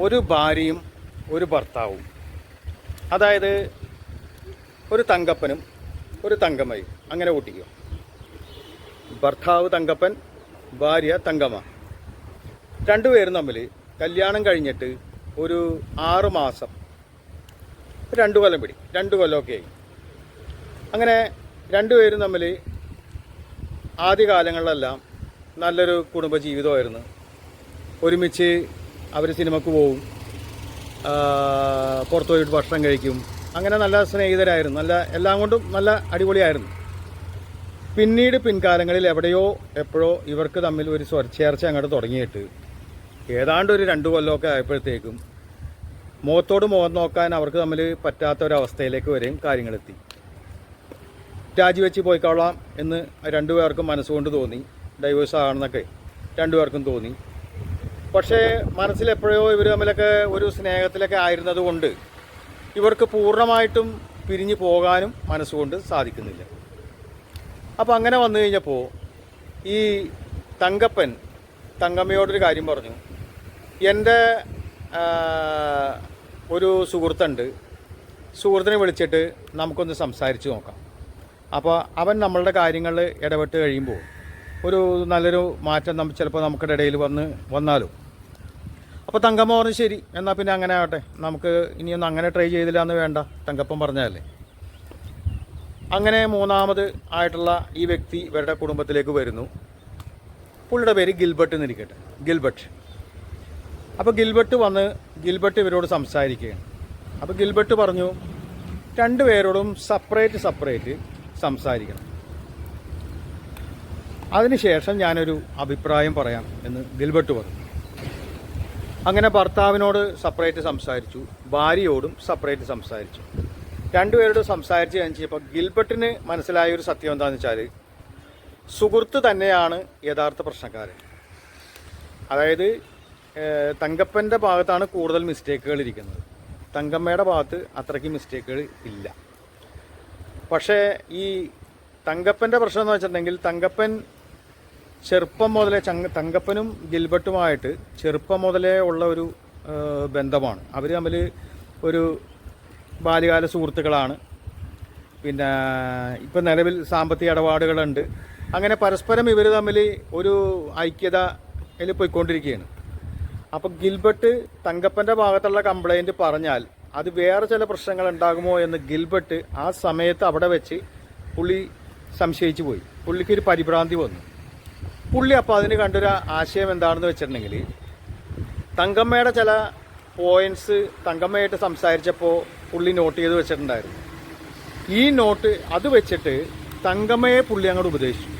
ഒരു ഭാര്യയും ഒരു ഭർത്താവും. അതായത് ഒരു തങ്കപ്പനും ഒരു തങ്കമ്മയും. അങ്ങനെ കൂട്ടിക്കോ. ഭർത്താവ് തങ്കപ്പൻ ഭാര്യ തങ്കമ്മ. രണ്ടുപേരും തമ്മിൽ കല്യാണം കഴിഞ്ഞിട്ട് ഒരു ആറ് മാസം രണ്ട് കൊല്ലം പിടി. രണ്ട് കൊല്ലമൊക്കെ ആയി. അങ്ങനെ രണ്ടുപേരും തമ്മിൽ ആദ്യകാലങ്ങളിലെല്ലാം നല്ലൊരു കുടുംബജീവിതമായിരുന്നു. ഒരുമിച്ച് അവർ സിനിമക്ക് പോവും. പുറത്തു പോയിട്ട് ഭക്ഷണം കഴിക്കും. അങ്ങനെ നല്ല സ്നേഹിതരായിരുന്നു. നല്ല എല്ലാം കൊണ്ടും നല്ല അടിപൊളിയായിരുന്നു. പിന്നീട് പിൻകാലങ്ങളിൽ എവിടെയോ എപ്പോഴോ ഇവർക്ക് തമ്മിൽ ഒരു സ്വരച്ചേർച്ച അങ്ങോട്ട് തുടങ്ങിയിട്ട് ഏതാണ്ട് ഒരു രണ്ട് കൊല്ലമൊക്കെ ആയപ്പോഴത്തേക്കും മുഖത്തോട് മുഖം നോക്കാൻ അവർക്ക് തമ്മിൽ പറ്റാത്ത ഒരവസ്ഥയിലേക്ക് വരെയും കാര്യങ്ങളെത്തി. രാജിവെച്ച് പോയിക്കോളാം എന്ന് രണ്ടുപേർക്കും മനസ്സുകൊണ്ട് തോന്നി. ഡൈവേഴ്സ് ആണെന്നൊക്കെ രണ്ടുപേർക്കും തോന്നി. പക്ഷേ മനസ്സിലെപ്പോഴോ ഇവർ തമ്മിലൊക്കെ ഒരു സ്നേഹത്തിലൊക്കെ ആയിരുന്നത് കൊണ്ട് ഇവർക്ക് പൂർണമായിട്ടും പിരിഞ്ഞു പോകാനും മനസ്സുകൊണ്ട് സാധിക്കുന്നില്ല. അപ്പോൾ അങ്ങനെ വന്നു കഴിഞ്ഞപ്പോൾ ഈ തങ്കപ്പൻ തങ്കമ്മയോടൊരു കാര്യം പറഞ്ഞു. എന്റെ ഒരു സുഹൃത്തുണ്ട്. സുഹൃത്തിനെ വിളിച്ചിട്ട് നമുക്കൊന്ന് സംസാരിച്ച് നോക്കാം. അപ്പോൾ അവൻ നമ്മളുടെ കാര്യങ്ങൾ ഇടപെട്ട് കഴിയുമ്പോൾ ഒരു നല്ലൊരു മാറ്റം നമ്മൾ ചിലപ്പോൾ നമുക്കിടയിൽ വന്ന് വന്നാലും. അപ്പോൾ തങ്കമ്മ പറഞ്ഞു ശരി എന്നാൽ പിന്നെ അങ്ങനെ ആവട്ടെ. നമുക്ക് ഇനിയൊന്നും അങ്ങനെ ട്രൈ ചെയ്തില്ല എന്ന് വേണ്ട തങ്കപ്പം പറഞ്ഞാലേ അങ്ങനെ മൂന്നാമത് ആയിട്ടുള്ള ഈ വ്യക്തി ഇവരുടെ കുടുംബത്തിലേക്ക് വരുന്നു. പുള്ളിയുടെ പേര് ഗിൽബർട്ട് എന്നിരിക്കട്ടെ. ഗിൽബർട്ട്. അപ്പോൾ ഗിൽബർട്ട് വന്ന് ഗിൽബർട്ട് ഇവരോട് സംസാരിക്കുകയാണ്. അപ്പോൾ ഗിൽബർട്ട് പറഞ്ഞു രണ്ടുപേരോടും സെപ്പറേറ്റ് സെപ്പറേറ്റ് സംസാരിക്കണം. അതിനുശേഷം ഞാനൊരു അഭിപ്രായം പറയാം എന്ന് ഗിൽബർട്ട് പറഞ്ഞു. അങ്ങനെ ഭർത്താവിനോട് സെപ്പറേറ്റ് സംസാരിച്ചു ഭാര്യയോടും സെപ്പറേറ്റ് സംസാരിച്ചു. രണ്ടുപേരോട് സംസാരിച്ച് കഴിഞ്ഞപ്പോൾ ഗിൽബർട്ടിന് മനസ്സിലായ ഒരു സത്യം എന്താണെന്ന് വെച്ചാൽ സുഹൃത്ത് തന്നെയാണ് യഥാർത്ഥ പ്രശ്നക്കാരൻ. അതായത് തങ്കപ്പന്റെ ഭാഗത്താണ് കൂടുതൽ മിസ്റ്റേക്കുകൾ ഇരിക്കുന്നത്. തങ്കമ്മയുടെ ഭാഗത്ത് അത്രയ്ക്ക് മിസ്റ്റേക്കുകൾ ഇല്ല. പക്ഷേ ഈ തങ്കപ്പന്റെ പ്രശ്നം എന്ന് വെച്ചിട്ടുണ്ടെങ്കിൽ തങ്കപ്പൻ ചെറുപ്പം മുതലേ ചങ്ക തങ്കപ്പനും ഗിൽബർട്ടുമായിട്ട് ചെറുപ്പം മുതലേ ഉള്ള ഒരു ബന്ധമാണ്. അവർ തമ്മിൽ ഒരു ബാല്യകാല സുഹൃത്തുക്കളാണ്. പിന്നെ ഇപ്പം നിലവിൽ സാമ്പത്തിക ഇടപാടുകളുണ്ട്. അങ്ങനെ പരസ്പരം ഇവർ തമ്മിൽ ഒരു ഐക്യതയിൽ പോയിക്കൊണ്ടിരിക്കുകയാണ്. അപ്പോൾ ഗിൽബർട്ട് തങ്കപ്പന്റെ ഭാഗത്തുള്ള കംപ്ലൈന്റ് പറഞ്ഞാൽ അത് വേറെ ചില പ്രശ്നങ്ങൾ ഉണ്ടാകുമോ എന്ന് ഗിൽബർട്ട് ആ സമയത്ത് അവിടെ വെച്ച് പുള്ളി സംശയിച്ചു പോയി. പുള്ളിക്കൊരു പരിഭ്രാന്തി വന്നു. പുള്ളി അപ്പോൾ അതിന് കണ്ടൊരു ആശയം എന്താണെന്ന് വെച്ചിട്ടുണ്ടെങ്കിൽ തങ്കമ്മയുടെ ചില പോയിന്റ്സ് തങ്കമ്മയായിട്ട് സംസാരിച്ചപ്പോൾ പുള്ളി നോട്ട് ചെയ്ത് വെച്ചിട്ടുണ്ടായിരുന്നു. ഈ നോട്ട് അത് വെച്ചിട്ട് തങ്കമ്മയെ പുള്ളി അങ്ങോട്ട് ഉപദേശിച്ചു.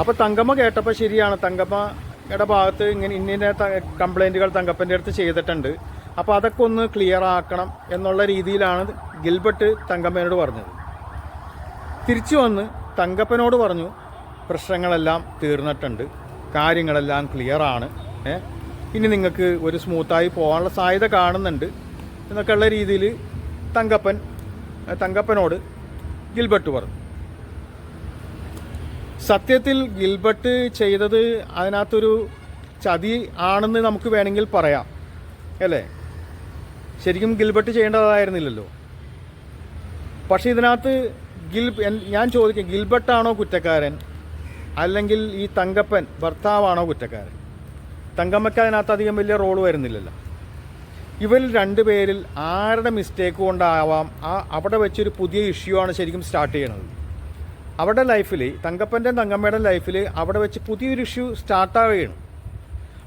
അപ്പോൾ തങ്കമ്മ കേട്ടപ്പോൾ ശരിയാണ് തങ്കമ്മയുടെ ഭാഗത്ത് ഇങ്ങനെ ഇന്ന കംപ്ലൈന്റുകൾ തങ്കപ്പന്റെ അടുത്ത് ചെയ്തിട്ടുണ്ട്. അപ്പോൾ അതൊക്കെ ഒന്ന് ക്ലിയർ ആക്കണം എന്നുള്ള രീതിയിലാണ് ഗിൽബർട്ട് തങ്കമ്മയോട് പറഞ്ഞത്. തിരിച്ചു വന്ന് തങ്കപ്പനോട് പറഞ്ഞു പ്രശ്നങ്ങളെല്ലാം തീർന്നിട്ടുണ്ട്. കാര്യങ്ങളെല്ലാം ക്ലിയറാണ് ഏ ഇനി നിങ്ങൾക്ക് ഒരു സ്മൂത്തായി പോകാനുള്ള സാധ്യത കാണുന്നുണ്ട്. എന്നൊക്കെയുള്ള രീതിയിൽ തങ്കപ്പൻ തങ്കപ്പനോട് ഗിൽബർട്ട് പറഞ്ഞു. സത്യത്തിൽ ഗിൽബർട്ട് ചെയ്തത് അതിനകത്തൊരു ചതി ആണെന്ന് നമുക്ക് വേണമെങ്കിൽ പറയാം. അല്ലേ? ശരിക്കും ഗിൽബർട്ട് ചെയ്യേണ്ടതായിരുന്നില്ലല്ലോ. പക്ഷേ ഇതിനകത്ത് ഗിൽ ഞാൻ ചോദിക്കും ഗിൽബർട്ടാണോ കുറ്റക്കാരൻ? അല്ലെങ്കിൽ ഈ തങ്കപ്പൻ ഭർത്താവാണോ കുറ്റക്കാരൻ? തങ്കമ്മയ്ക്ക് അതിനകത്ത് അധികം വലിയ റോൾ വരുന്നില്ലല്ലോ. ഇവരിൽ രണ്ടുപേരിൽ ആരുടെ മിസ്റ്റേക്ക് കൊണ്ടാവാം? ആ അവിടെ വെച്ചൊരു പുതിയ ഇഷ്യൂ ആണ് ശരിക്കും സ്റ്റാർട്ട് ചെയ്യണത്. അവരുടെ ലൈഫിൽ തങ്കപ്പന്റെയും തങ്കമ്മയുടെ ലൈഫിൽ അവിടെ വെച്ച് പുതിയൊരു ഇഷ്യൂ സ്റ്റാർട്ടാവുകയാണ്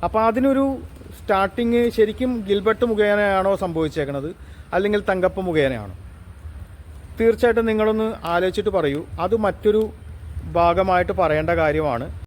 അപ്പോൾ അതിനൊരു സ്റ്റാർട്ടിങ് ശരിക്കും ഗിൽബർട്ട് മുഖേനയാണോ സംഭവിച്ചേക്കണത്? അല്ലെങ്കിൽ തങ്കപ്പ മുഖേനയാണോ? തീർച്ചയായിട്ടും നിങ്ങളൊന്ന് ആലോചിച്ചിട്ട് പറയൂ. അത് മറ്റൊരു ഭാഗമായിട്ട് പറയേണ്ട കാര്യമാണ്.